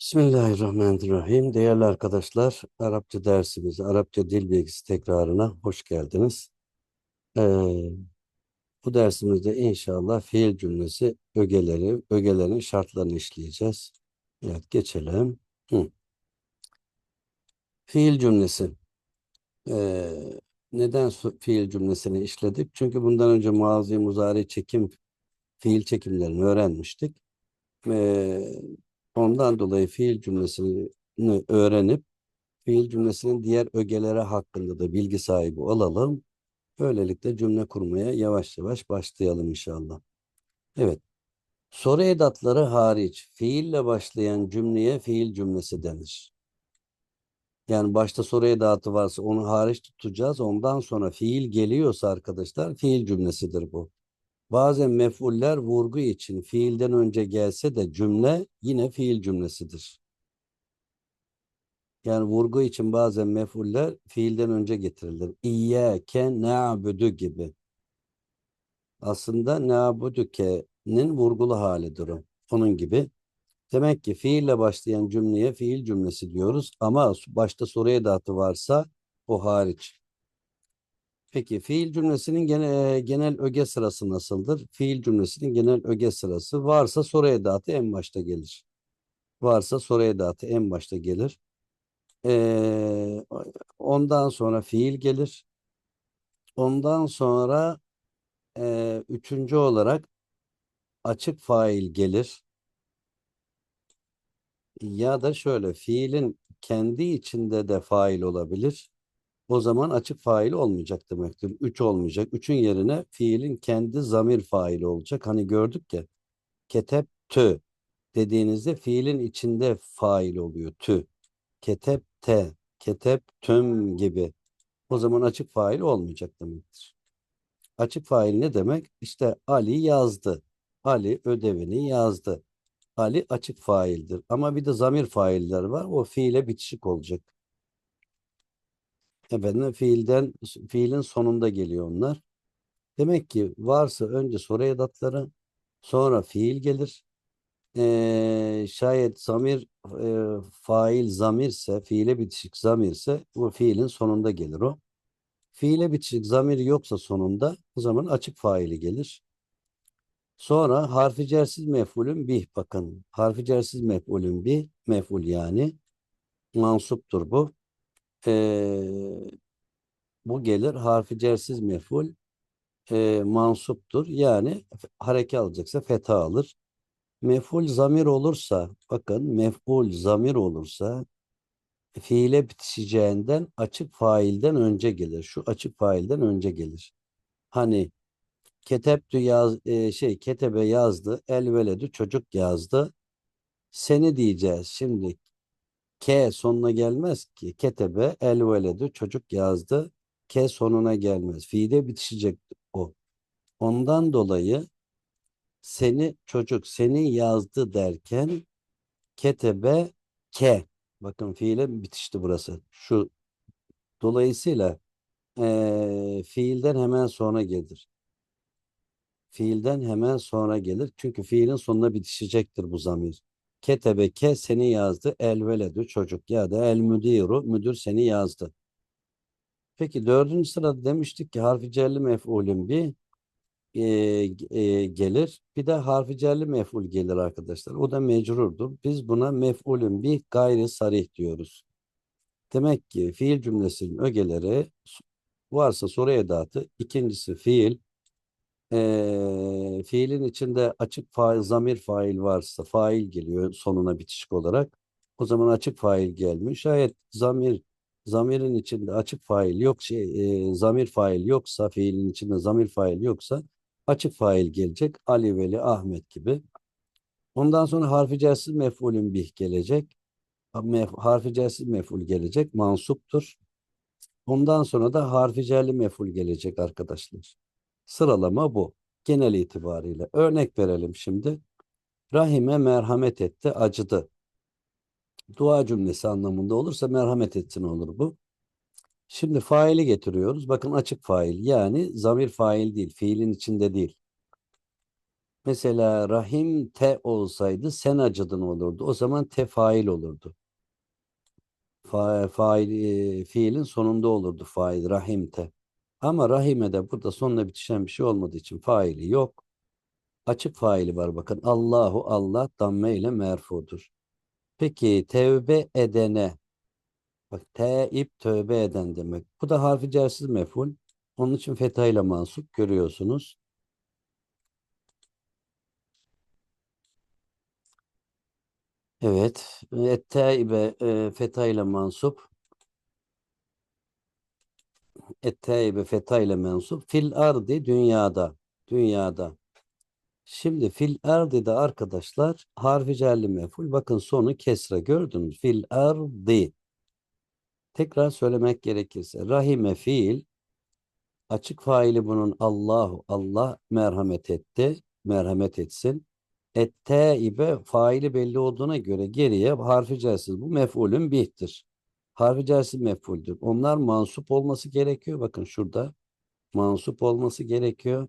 Bismillahirrahmanirrahim. Değerli arkadaşlar, Arapça dersimiz, Arapça dil bilgisi tekrarına hoş geldiniz. Ee, bu dersimizde inşallah fiil cümlesi ögeleri, ögelerin şartlarını işleyeceğiz. Evet, geçelim. Hı. Fiil cümlesi. Ee, neden fiil cümlesini işledik? Çünkü bundan önce mazi, muzari, çekim, fiil çekimlerini öğrenmiştik. Ee, ondan dolayı fiil cümlesini öğrenip fiil cümlesinin diğer ögeleri hakkında da bilgi sahibi olalım. Böylelikle cümle kurmaya yavaş yavaş başlayalım inşallah. Evet. Soru edatları hariç fiille başlayan cümleye fiil cümlesi denir. Yani başta soru edatı varsa onu hariç tutacağız. Ondan sonra fiil geliyorsa arkadaşlar fiil cümlesidir bu. Bazen mef'uller vurgu için fiilden önce gelse de cümle yine fiil cümlesidir. Yani vurgu için bazen mef'uller fiilden önce getirilir. İyyâke na'budu gibi. Aslında na'buduke'nin vurgulu halidir o. Onun gibi. Demek ki fiille başlayan cümleye fiil cümlesi diyoruz ama başta soru edatı varsa o hariç. Peki fiil cümlesinin genel, genel öge sırası nasıldır? Fiil cümlesinin genel öge sırası varsa soru edatı en başta gelir. Varsa soru edatı en başta gelir. Ee, ondan sonra fiil gelir. Ondan sonra e, üçüncü olarak açık fail gelir. Ya da şöyle fiilin kendi içinde de fail olabilir. O zaman açık fail olmayacak demektir. Üç olmayacak. Üçün yerine fiilin kendi zamir faili olacak. Hani gördük ya ketep tü dediğinizde fiilin içinde fail oluyor tü. Ketep te, ketep tüm gibi. O zaman açık fail olmayacak demektir. Açık fail ne demek? İşte Ali yazdı. Ali ödevini yazdı. Ali açık faildir. Ama bir de zamir failler var. O fiile bitişik olacak. Efendim fiilden fiilin sonunda geliyor onlar. Demek ki varsa önce soru edatları, sonra fiil gelir. Ee, şayet zamir e, fail zamirse, fiile bitişik zamirse bu fiilin sonunda gelir o. Fiile bitişik zamir yoksa sonunda o zaman açık faili gelir. Sonra harfi cersiz mef'ulün bih bakın. Harfi cersiz mef'ulün bih mef'ul yani mansuptur bu. Ee, bu gelir harfi cersiz mef'ul e, mansuptur. Yani hareke alacaksa feta alır. Mef'ul zamir olursa bakın mef'ul zamir olursa fiile bitişeceğinden açık failden önce gelir. Şu açık failden önce gelir. Hani keteptü yaz e, şey ketebe yazdı, elveledü çocuk yazdı. Seni diyeceğiz. Şimdi K sonuna gelmez ki. Ketebe elveledü çocuk yazdı. K sonuna gelmez. Fiile bitişecek o. Ondan dolayı seni çocuk seni yazdı derken ketebe ke bakın fiile bitişti burası. Şu dolayısıyla e, fiilden hemen sonra gelir. Fiilden hemen sonra gelir. Çünkü fiilin sonuna bitişecektir bu zamir. Ketebe ke seni yazdı. El veledü çocuk ya da el müdiru müdür seni yazdı. Peki dördüncü sırada demiştik ki harfi cerli mef'ulün bir e, e, gelir. Bir de harfi cerli mef'ul gelir arkadaşlar. O da mecrurdur. Biz buna mef'ulün bir gayri sarih diyoruz. Demek ki fiil cümlesinin ögeleri varsa soru edatı, ikincisi fiil, e, fiilin içinde açık fail, zamir fail varsa fail geliyor sonuna bitişik olarak. O zaman açık fail gelmiyor. Şayet zamir zamirin içinde açık fail yok şey e, zamir fail yoksa fiilin içinde zamir fail yoksa açık fail gelecek. Ali, Veli, Ahmet gibi. Ondan sonra harfi cersiz mef'ulün bih gelecek. Mef, harfi cersiz mef'ul gelecek. Mansuptur. Ondan sonra da harfi cerli mef'ul gelecek arkadaşlar. Sıralama bu. Genel itibariyle. Örnek verelim şimdi. Rahime merhamet etti, acıdı. Dua cümlesi anlamında olursa merhamet etsin olur bu. Şimdi faili getiriyoruz. Bakın açık fail. Yani zamir fail değil. Fiilin içinde değil. Mesela rahim te olsaydı sen acıdın olurdu. O zaman te fail olurdu. Fa fail, e, fiilin sonunda olurdu fail rahim te. Ama rahime de burada sonuna bitişen bir şey olmadığı için faili yok. Açık faili var bakın. Allahu Allah damme ile merfudur. Peki tevbe edene bak teib tövbe eden demek. Bu da harfi cersiz mef'ul. Onun için fethayla mansup görüyorsunuz. Evet. Ettaibe e, fethayla mansup. Ettaibe fethayla mensup. Fil ardi dünyada. Dünyada. Şimdi fil ardi de arkadaşlar harfi cerli mef'ul. Bakın sonu kesre gördünüz. Fil ardi. Tekrar söylemek gerekirse rahime fiil açık faili bunun Allahu Allah merhamet etti. Merhamet etsin. Etteibe faili belli olduğuna göre geriye harfi cersiz bu mef'ulün bihtir. Harfi cersiz mef'uldür. Onlar mansup olması gerekiyor. Bakın şurada mansup olması gerekiyor.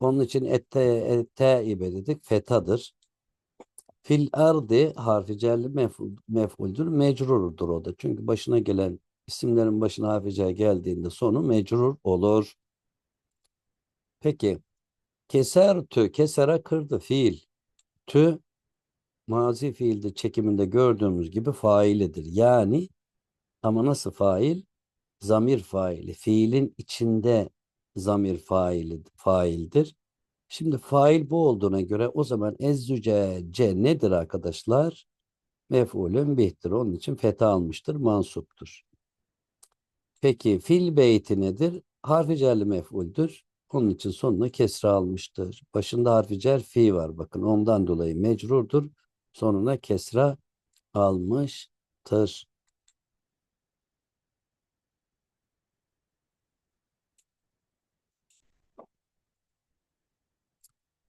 Onun için ette, etteibe dedik fetadır. Fil ardi harfi cerli mef'ul, mef'uldür. Mecrurdur o da. Çünkü başına gelen isimlerin başına harfi geldiğinde sonu mecrur olur. Peki keser tü kesera kırdı fiil. Tü mazi fiilde çekiminde gördüğümüz gibi failidir. Yani ama nasıl fail? Zamir faili. Fiilin içinde zamir faili, faildir. Şimdi fail bu olduğuna göre o zaman ezzüce c nedir arkadaşlar? Mef'ulün bihtir. Onun için fetha almıştır, mansuptur. Peki fil beyti nedir? Harfi cerli mef'uldür. Onun için sonuna kesra almıştır. Başında harfi cer fi var. Bakın ondan dolayı mecrurdur. Sonuna kesra almıştır.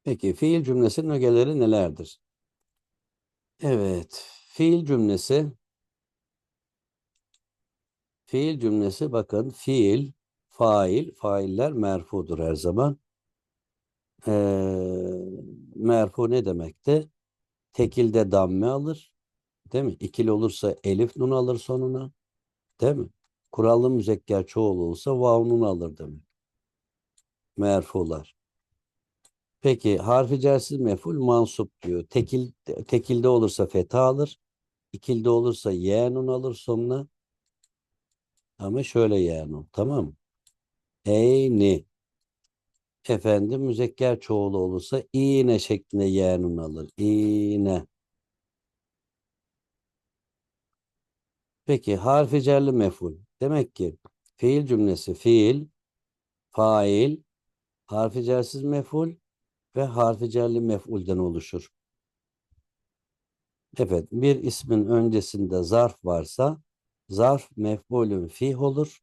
Peki fiil cümlesinin ögeleri nelerdir? Evet. Fiil cümlesi fiil cümlesi bakın fiil, fail, failler merfudur her zaman. Ee, merfu ne demekti? Tekilde damme alır. Değil mi? İkili olursa elif nun alır sonuna. Değil mi? Kurallı müzekker çoğul olsa vav nun alır demek. Merfular. Peki harfi cersiz meful mansup diyor. Tekil, tekilde olursa feta alır. İkilde olursa yeğenun alır sonuna. Ama şöyle yeğenun. Tamam mı? Eyni. Efendim müzekker çoğulu olursa iğne şeklinde yeğenun alır. İğne. Peki harfi cerli meful. Demek ki fiil cümlesi fiil, fail, harfi cersiz meful ve harfi cerli mef'ulden oluşur. Evet, bir ismin öncesinde zarf varsa zarf mef'ulün fih olur.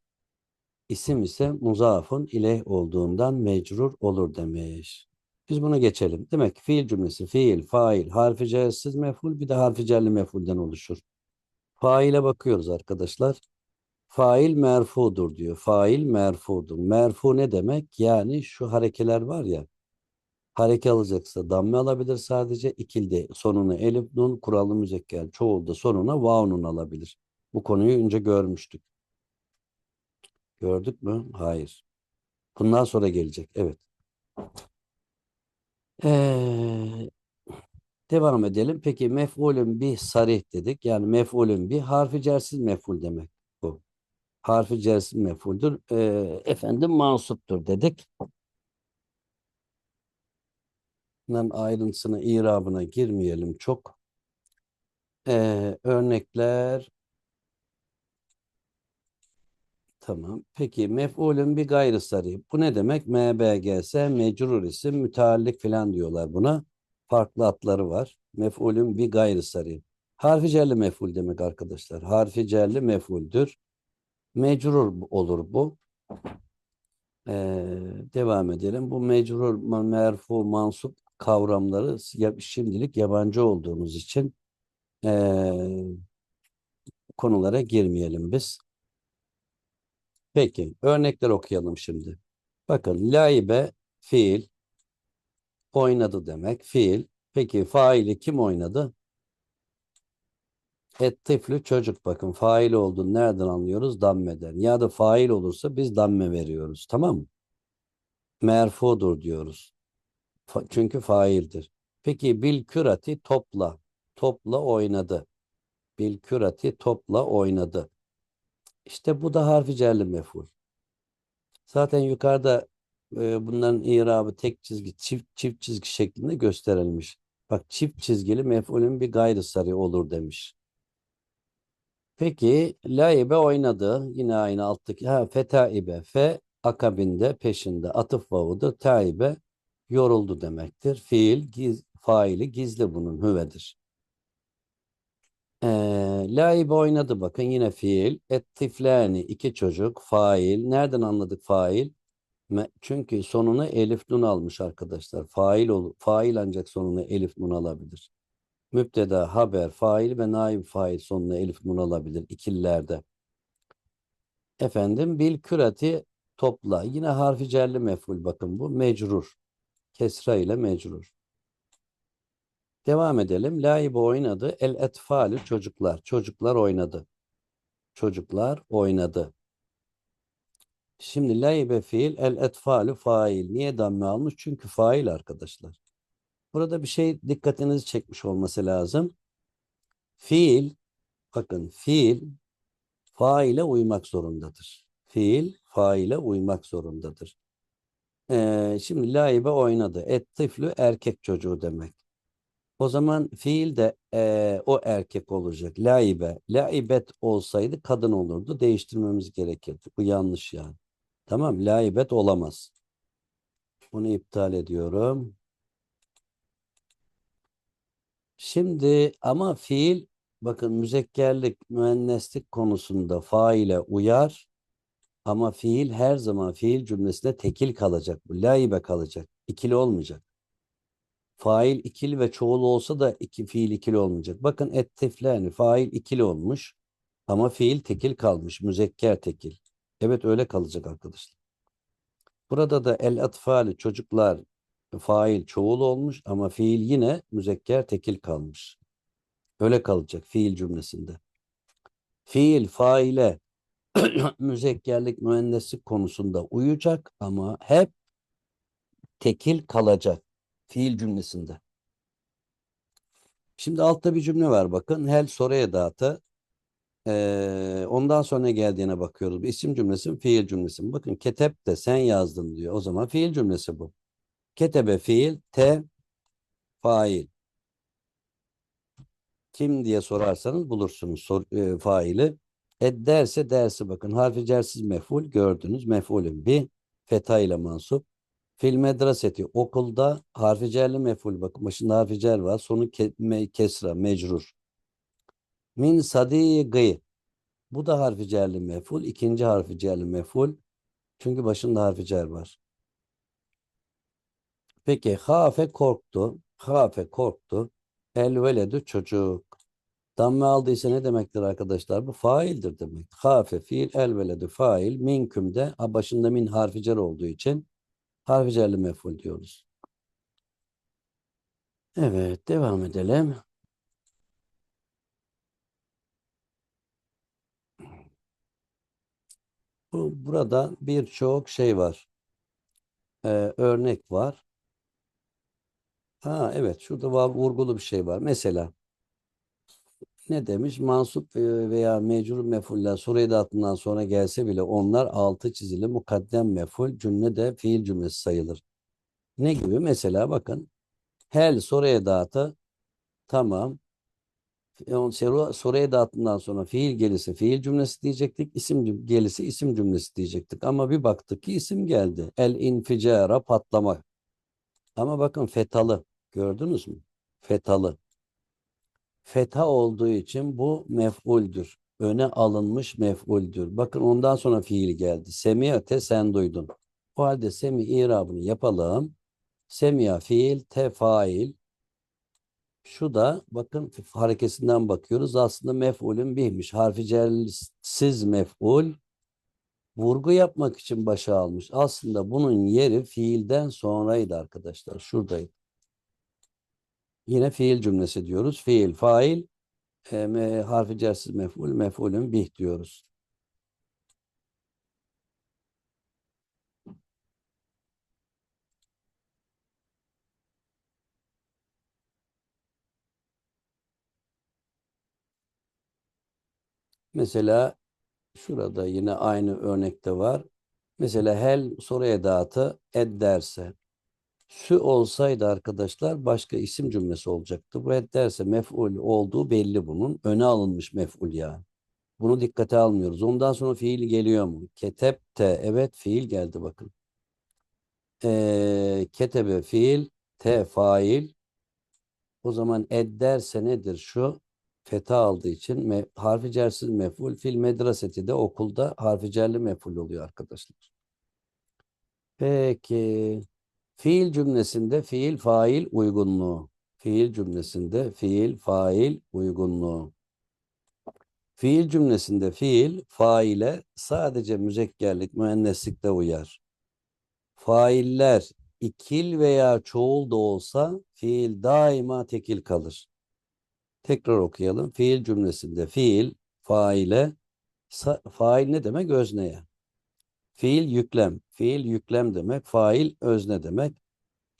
İsim ise muzafın ileyh olduğundan mecrur olur demiş. Biz bunu geçelim. Demek ki fiil cümlesi fiil, fail, harfi cersiz mef'ul bir de harfi cerli mef'ulden oluşur. Faile bakıyoruz arkadaşlar. Fail merfudur diyor. Fail merfudur. Merfu ne demek? Yani şu harekeler var ya hareke alacaksa damme alabilir sadece ikilde sonuna elif nun kurallı müzekker çoğulda sonuna vav nun alabilir. Bu konuyu önce görmüştük. Gördük mü? Hayır. Bundan sonra gelecek. Evet. Ee, devam edelim. Peki mef'ulün bir sarih dedik. Yani mef'ulün bir harfi cersiz mef'ul demek bu. Harfi cersiz mef'uldür. Ee, efendim mansuptur dedik. Bunların ayrıntısına, irabına girmeyelim çok. Ee, örnekler Tamam. Peki mef'ulün bir gayrı sarih. Bu ne demek? MBGS mecrur isim müteallik falan diyorlar buna. Farklı adları var. Mef'ulün bir gayrı sarih. Harfi cerli mef'ul demek arkadaşlar. Harfi cerli mef'uldür. Mecrur olur bu. Ee, devam edelim. Bu mecrur, merfu, mansup kavramları şimdilik yabancı olduğumuz için ee, konulara girmeyelim biz. Peki örnekler okuyalım şimdi. Bakın laibe fiil oynadı demek. Fiil. Peki faili kim oynadı? Et tiflü çocuk bakın fail olduğunu nereden anlıyoruz? Dammeden. Ya da fail olursa biz damme veriyoruz. Tamam mı? Merfudur diyoruz. Fa- çünkü faildir. Peki bil kürati topla. Topla oynadı. Bil kürati topla oynadı. İşte bu da harfi cerli mef'ul. Zaten yukarıda e, bunların irabı tek çizgi, çift çift çizgi şeklinde gösterilmiş. Bak çift çizgili mef'ulün bir gayrı sarı olur demiş. Peki laibe oynadı. Yine aynı alttaki. Ha fetaibe. Fe akabinde peşinde atıf vavudu. Taibe yoruldu demektir. Fiil giz, faili gizli bunun hüvedir. Laibe oynadı bakın yine fiil. Ettiflani iki çocuk fail. Nereden anladık fail? Çünkü sonuna elif nun almış arkadaşlar. Fail ol, fail ancak sonuna elif nun alabilir. Müpteda, haber, fail ve naib fail sonuna elif nun alabilir ikililerde. Efendim bil kürati topla. Yine harfi cerli mef'ul bakın bu mecrur. Kesra ile mecrur. Devam edelim. Laibe oynadı. El etfalü çocuklar. Çocuklar oynadı. Çocuklar oynadı. Şimdi laibe fiil el etfalü fail. Niye damme almış? Çünkü fail arkadaşlar. Burada bir şey dikkatinizi çekmiş olması lazım. Fiil bakın fiil faile uymak zorundadır. Fiil faile uymak zorundadır. Ee, şimdi laibe oynadı. Et tiflü erkek çocuğu demek. O zaman fiil de eee, o erkek olacak. Laibe. Laibet olsaydı kadın olurdu. Değiştirmemiz gerekirdi. Bu yanlış yani. Tamam. Laibet olamaz. Bunu iptal ediyorum. Şimdi ama fiil bakın müzekkerlik, müenneslik konusunda faile uyar ama fiil her zaman fiil cümlesinde tekil kalacak. Bu laibe kalacak. İkili olmayacak. Fail ikili ve çoğul olsa da iki fiil ikili olmayacak. Bakın ettiflani fail ikili olmuş ama fiil tekil kalmış. Müzekker tekil. Evet öyle kalacak arkadaşlar. Burada da el atfali çocuklar fail çoğul olmuş ama fiil yine müzekker tekil kalmış. Öyle kalacak fiil cümlesinde. Fiil faile müzekkerlik mühendislik konusunda uyacak ama hep tekil kalacak fiil cümlesinde. Şimdi altta bir cümle var bakın. Hel soru edatı. Ee, ondan sonra geldiğine bakıyoruz. Bir isim cümlesi mi, fiil cümlesi mi? Bakın ketep de sen yazdın diyor. O zaman fiil cümlesi bu. Ketebe fiil, te fail. Kim diye sorarsanız bulursunuz sor, e, faili. Ed derse dersi bakın. Harfi cersiz mef'ul gördünüz. Mef'ulün bir feta ile mansup. Fil medreseti okulda harfi cerli mef'ul bakın başında harfi cer var. Sonu ke, me, kesra mecrur. Min sadigi bu da harfi cerli mef'ul. ikinci harfi cerli mef'ul. Çünkü başında harfi cer var. Peki hafe korktu. Hafe korktu. El veledü çocuk. Damme aldıysa ne demektir arkadaşlar? Bu faildir demek. Hafe fiil el veledü fail. Minküm de ha, başında min harfi cer olduğu için harfi cerli mef'ul diyoruz. Evet devam edelim. Bu, burada birçok şey var. Ee, örnek var. Ha evet şurada var, vurgulu bir şey var. Mesela ne demiş? Mansup e, veya mecrur mefuller soru edatından sonra gelse bile onlar altı çizili mukaddem meful cümlede fiil cümlesi sayılır. Ne gibi? Mesela bakın hel soru edatı tamam. E, Soru, edatından sonra fiil gelirse fiil cümlesi diyecektik. isim gelirse isim cümlesi diyecektik. Ama bir baktık ki isim geldi. El inficara patlamak. Ama bakın fetalı. Gördünüz mü? Fetalı. Fetha olduğu için bu mef'uldür. Öne alınmış mef'uldür. Bakın ondan sonra fiil geldi. Semiyate sen duydun. O halde semi irabını yapalım. Semiya fiil, te fail. Şu da bakın harekesinden bakıyoruz. Aslında mef'ulün bihmiş. Harfi cersiz mef'ul. Vurgu yapmak için başa almış. Aslında bunun yeri fiilden sonraydı arkadaşlar. Şuradaydı. Yine fiil cümlesi diyoruz. Fiil, fail, e, me- harfi cersiz mef'ul, mef'ulün bih diyoruz. Mesela şurada yine aynı örnekte var. Mesela hel soru edatı ed derse. Sü olsaydı arkadaşlar başka isim cümlesi olacaktı. Bu derse mef'ul olduğu belli bunun. Öne alınmış mef'ul yani. Bunu dikkate almıyoruz. Ondan sonra fiil geliyor mu? Ketepte. Evet fiil geldi bakın. Ee, ketebe fiil. Te fail. O zaman ed derse nedir şu? Feta aldığı için me, harfi cersiz mef'ul. Fil medreseti de okulda harfi cerli mef'ul oluyor arkadaşlar. Peki. Fiil cümlesinde fiil fail uygunluğu. Fiil cümlesinde fiil fail uygunluğu. Fiil cümlesinde fiil faile sadece müzekkerlik, müenneslikte uyar. Failler ikil veya çoğul da olsa fiil daima tekil kalır. Tekrar okuyalım. Fiil cümlesinde fiil faile fail ne demek? Özneye. Fiil yüklem. Fiil yüklem demek. Fail özne demek.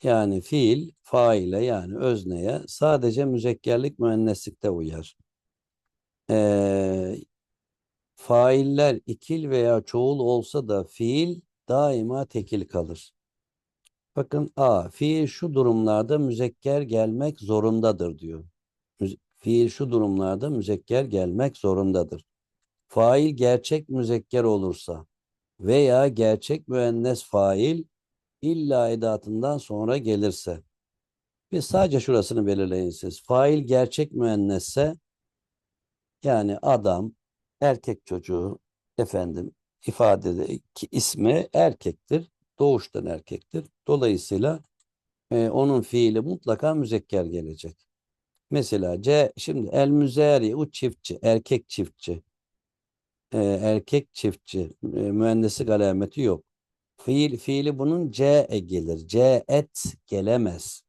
Yani fiil faile yani özneye sadece müzekkerlik müenneslikte uyar. Ee, failler ikil veya çoğul olsa da fiil daima tekil kalır. Bakın A. Fiil şu durumlarda müzekker gelmek zorundadır diyor. Fiil şu durumlarda müzekker gelmek zorundadır. Fail gerçek müzekker olursa veya gerçek müennes fail illa edatından sonra gelirse. Biz sadece şurasını belirleyin siz. Fail gerçek müennesse yani adam, erkek çocuğu efendim ifadede ismi erkektir. Doğuştan erkektir. Dolayısıyla e, onun fiili mutlaka müzekker gelecek. Mesela C şimdi el müzeri o çiftçi, erkek çiftçi. E, erkek çiftçi e, mühendislik alameti yok. Fiil fiili bunun C e gelir. C et gelemez.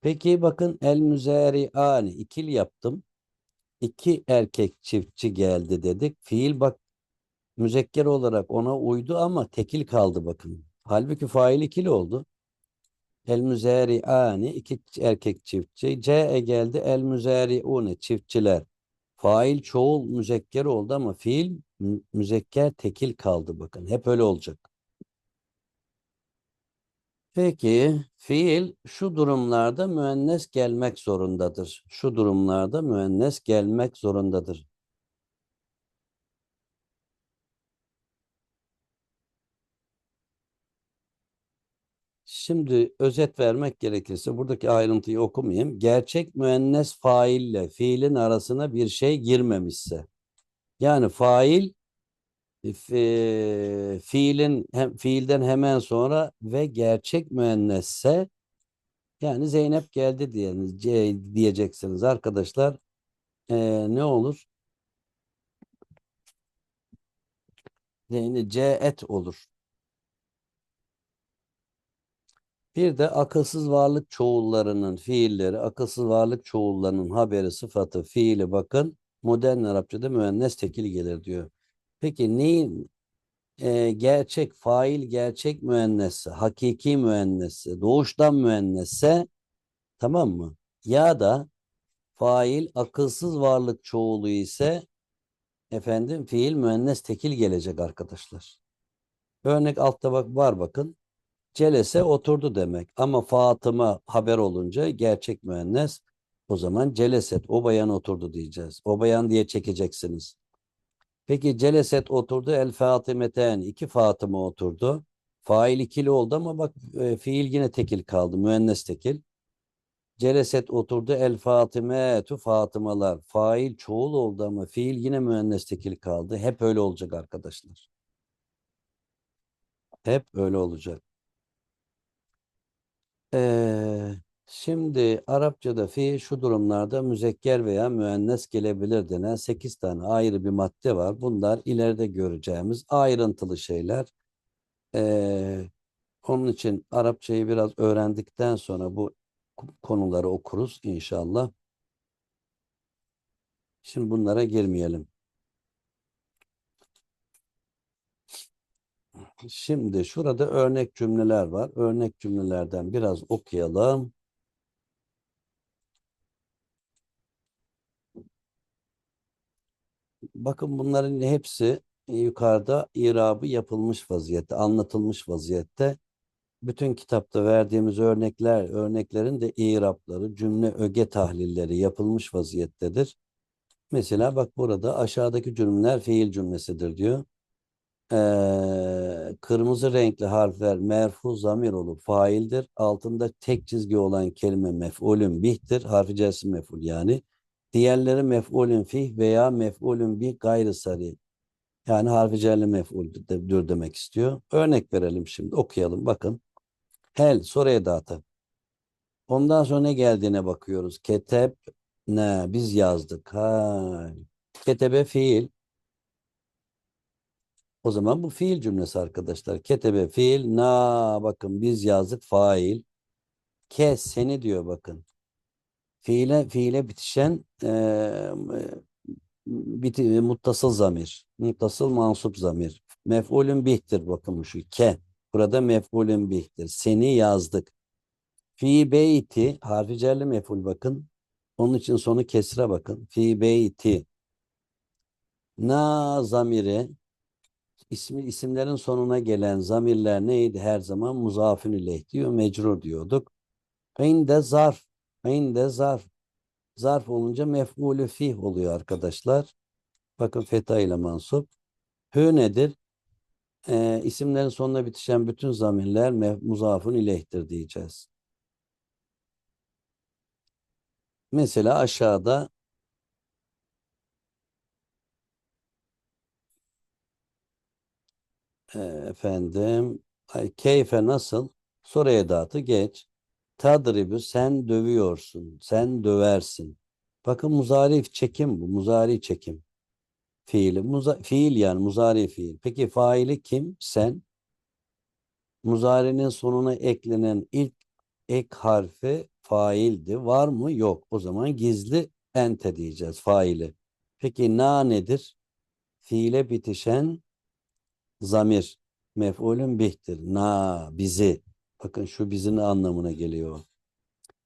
Peki bakın el müzeriani ikil yaptım. İki erkek çiftçi geldi dedik. Fiil bak müzekker olarak ona uydu ama tekil kaldı bakın. Halbuki fail ikili oldu. El müzeriani iki erkek çiftçi. C'e geldi el müzeriune çiftçiler. Fail çoğul müzekker oldu ama fiil mü- müzekker tekil kaldı bakın. Hep öyle olacak. Peki fiil şu durumlarda müennes gelmek zorundadır. Şu durumlarda müennes gelmek zorundadır. Şimdi özet vermek gerekirse buradaki ayrıntıyı okumayayım. Gerçek müennes faille fiilin arasına bir şey girmemişse. Yani fail e, fi- fiilin hem, fiilden hemen sonra ve gerçek müennesse yani Zeynep geldi diye, ce- diyeceksiniz arkadaşlar. Ee, ne olur? Yani et olur. Bir de akılsız varlık çoğullarının fiilleri, akılsız varlık çoğullarının haberi, sıfatı, fiili bakın modern Arapçada müennes tekil gelir diyor. Peki neyin e, gerçek fail gerçek müennesse, hakiki müennesse, doğuştan müennesse tamam mı? Ya da fail akılsız varlık çoğulu ise efendim fiil müennes tekil gelecek arkadaşlar. Örnek altta bak var bakın. Celese oturdu demek. Ama Fatıma haber olunca gerçek müennes o zaman celeset o bayan oturdu diyeceğiz. O bayan diye çekeceksiniz. Peki celeset oturdu el Fatımeten iki Fatıma oturdu. Fail ikili oldu ama bak e, fiil yine tekil kaldı. Müennes tekil. Celeset oturdu el Fatimetu Fatımalar. Fail çoğul oldu ama fiil yine müennes tekil kaldı. Hep öyle olacak arkadaşlar. Hep öyle olacak. Ee, şimdi Arapçada fiil şu durumlarda müzekker veya müennes gelebilir denen 8 tane ayrı bir madde var. Bunlar ileride göreceğimiz ayrıntılı şeyler. Ee, onun için Arapçayı biraz öğrendikten sonra bu konuları okuruz inşallah. Şimdi bunlara girmeyelim. Şimdi şurada örnek cümleler var. Örnek cümlelerden biraz okuyalım. Bakın bunların hepsi yukarıda irabı yapılmış vaziyette, anlatılmış vaziyette. Bütün kitapta verdiğimiz örnekler, örneklerin de irapları, cümle öge tahlilleri yapılmış vaziyettedir. Mesela bak burada aşağıdaki cümleler fiil cümlesidir diyor. Ee, kırmızı renkli harfler merfu zamir olup faildir. Altında tek çizgi olan kelime mef'ulün bihtir. Harfi cersi mef'ul yani. Diğerleri mef'ulün fih veya mef'ulün bih gayrı sarı. Yani harfi cerli mef'uldür demek istiyor. Örnek verelim şimdi okuyalım bakın. Hel soru edatı. Ondan sonra ne geldiğine bakıyoruz. Keteb ne biz yazdık. Ha. Ketebe fiil. O zaman bu fiil cümlesi arkadaşlar. Ketebe fiil. Na bakın biz yazdık fail. Kes seni diyor bakın. Fiile fiile bitişen e, biti, muttasıl zamir. Muttasıl mansup zamir. Mef'ulün bihtir bakın şu ke. Burada mef'ulün bihtir. Seni yazdık. Fi beyti harfi cerli mef'ul bakın. Onun için sonu kesre bakın. Fi beyti. Na zamiri ismi isimlerin sonuna gelen zamirler neydi her zaman? Muzafin ileyh diyor, mecrur diyorduk. İnde zarf. İnde zarf. Zarf olunca mef'ulü fih oluyor arkadaşlar. Bakın feta ile mansup. Hü nedir? Ee, isimlerin sonuna bitişen bütün zamirler muzafun ileyhtir diyeceğiz. Mesela aşağıda efendim keyfe nasıl? Soru edatı geç. Tadribu sen dövüyorsun. Sen döversin. Bakın muzari çekim bu. Muzari çekim. Fiili. Muza, fiil yani muzari fiil. Peki faili kim? Sen. Muzarinin sonuna eklenen ilk ek harfi faildi. Var mı? Yok. O zaman gizli ente diyeceğiz faili. Peki na nedir? Fiile bitişen zamir. Mef'ulün bihtir. Na, bizi. Bakın şu bizin anlamına geliyor.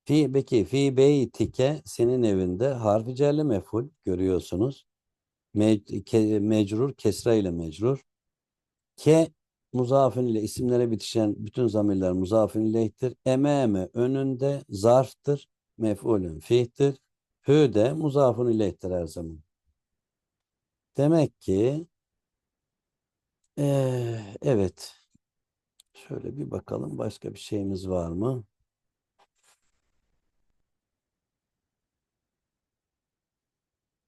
Fi, peki fi beytike senin evinde harfi cerli mef'ul görüyorsunuz. Me, ke, mecrur kesra ile mecrur. Ke muzafin ile isimlere bitişen bütün zamirler muzafin ileyhtir. Ememe önünde zarftır. Mef'ulün fihtir. Hü de muzafın ileyhtir her zaman. Demek ki evet. Şöyle bir bakalım başka bir şeyimiz var mı?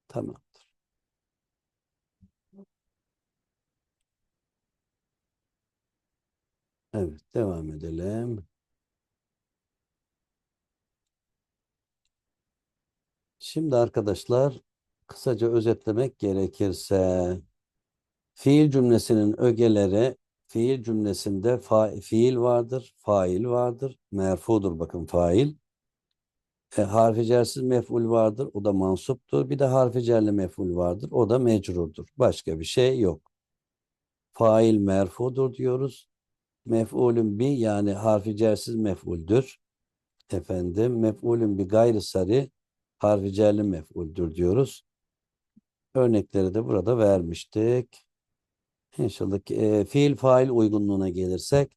Tamamdır. Evet, devam edelim. Şimdi arkadaşlar kısaca özetlemek gerekirse fiil cümlesinin ögeleri fiil cümlesinde fa fiil vardır, fail vardır, merfudur bakın fail. E, harfi cersiz mef'ul vardır, o da mansuptur. Bir de harfi cerli mef'ul vardır, o da mecrurdur. Başka bir şey yok. Fail merfudur diyoruz. Mef'ulün bi yani harfi cersiz mef'uldür. Efendim mef'ulün bi gayrı sarı harfi cerli mef'uldür diyoruz. Örnekleri de burada vermiştik. İnşallah e, fiil fail uygunluğuna gelirsek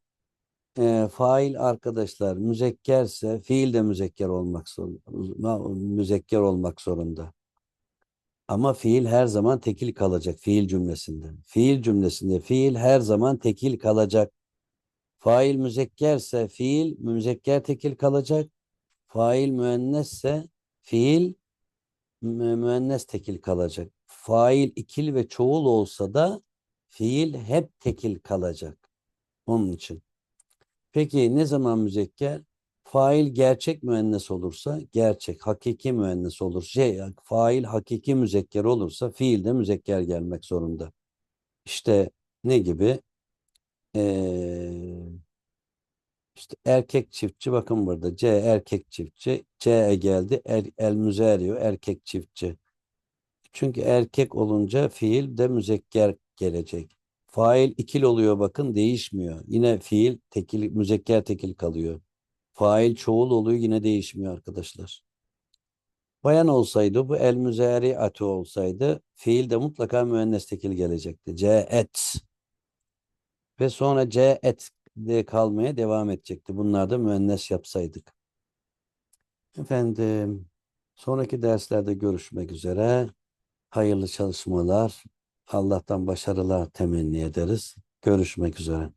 e, fail arkadaşlar müzekkerse fiil de müzekker olmak zorunda. Müzekker olmak zorunda. Ama fiil her zaman tekil kalacak fiil cümlesinde. Fiil cümlesinde fiil her zaman tekil kalacak. Fail müzekkerse fiil müzekker tekil kalacak. Fail müennesse fiil mü müennes tekil kalacak. Fail ikil ve çoğul olsa da fiil hep tekil kalacak. Onun için. Peki ne zaman müzekker? Fail gerçek müennes olursa, gerçek, hakiki müennes olur. Şey, fail hakiki müzekker olursa fiil de müzekker gelmek zorunda. İşte ne gibi? Ee, İşte erkek çiftçi bakın burada C erkek çiftçi C'ye geldi el, el müzeriyor erkek çiftçi. Çünkü erkek olunca fiil de müzekker gelecek. Fail ikil oluyor bakın değişmiyor. Yine fiil tekil müzekker tekil kalıyor. Fail çoğul oluyor yine değişmiyor arkadaşlar. Bayan olsaydı bu el müzeri atı olsaydı fiil de mutlaka müennes tekil gelecekti. C et ve sonra C et de kalmaya devam edecekti. Bunlar da müennes yapsaydık. Efendim sonraki derslerde görüşmek üzere. Hayırlı çalışmalar. Allah'tan başarılar temenni ederiz. Görüşmek üzere.